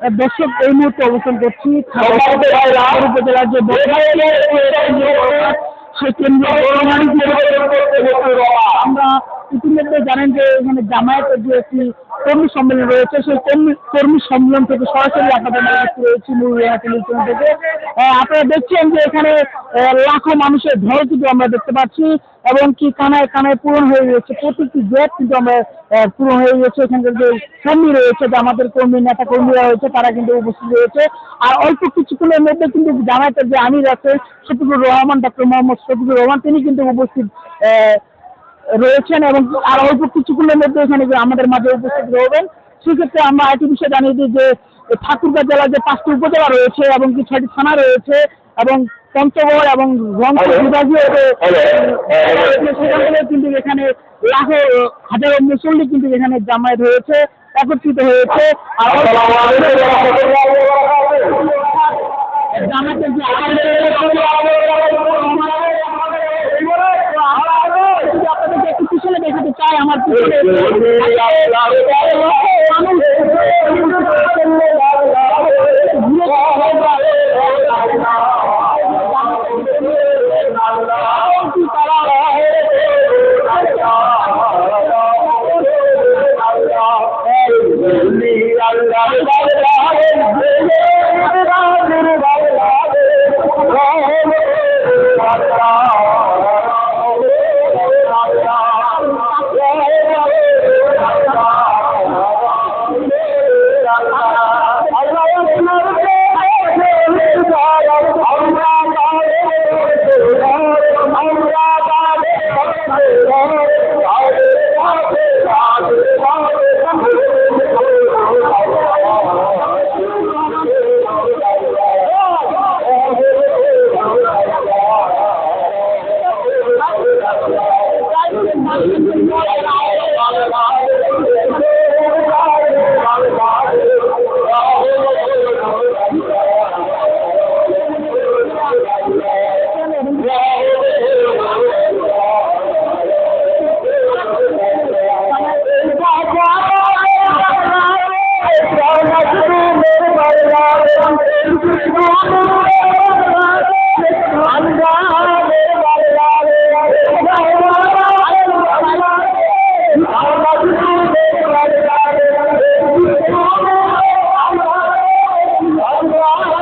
দর্শক এই মুহূর্তে অবস্থান করছি উপজেলার যে বড়- সেই কেন্দ্র আমরা ইতিমধ্যে জানেন যে এখানে জামায়াতের যে একটি কর্মী সম্মেলন রয়েছে। সেই কর্মী কর্মী সম্মেলন থেকে সরাসরি আপনাদের মাঝে রয়েছে থেকে। আপনারা দেখছেন যে এখানে লাখো মানুষের ঢল কিন্তু আমরা দেখতে পাচ্ছি এবং কি কানায় কানায় পূরণ হয়ে গেছে প্রতিটি গেট কিন্তু আমরা পূরণ হয়ে গেছে এখানকার যে কর্মী রয়েছে যে আমাদের কর্মী, নেতা কর্মীরা রয়েছে, তারা কিন্তু উপস্থিত রয়েছে। আর অল্প কিছুক্ষণের মধ্যে কিন্তু জামায়াতের যে আমির আছে শফিকুর রহমান ডক্টর মোহাম্মদ শফিকুর রহমান, তিনি কিন্তু উপস্থিত রয়েছেন এবং আর অল্প কিছুক্ষণের মধ্যে এখানে যে আমাদের মাঝে উপস্থিত রবেন সেক্ষেত্রে আমরা আরেকটি বিষয় জানিয়ে দিই যে ঠাকুরগাঁ জেলার যে পাঁচটি উপজেলা রয়েছে এবং কি ছয়টি থানা রয়েছে এবং পঞ্চগড় এবং রংপুর বিভাগীয় সেখান কিন্তু এখানে লাখো হাজারো মুসল্লি কিন্তু এখানে জামায়াত হয়েছে একত্রিত হয়েছে। আর Allah Thank you.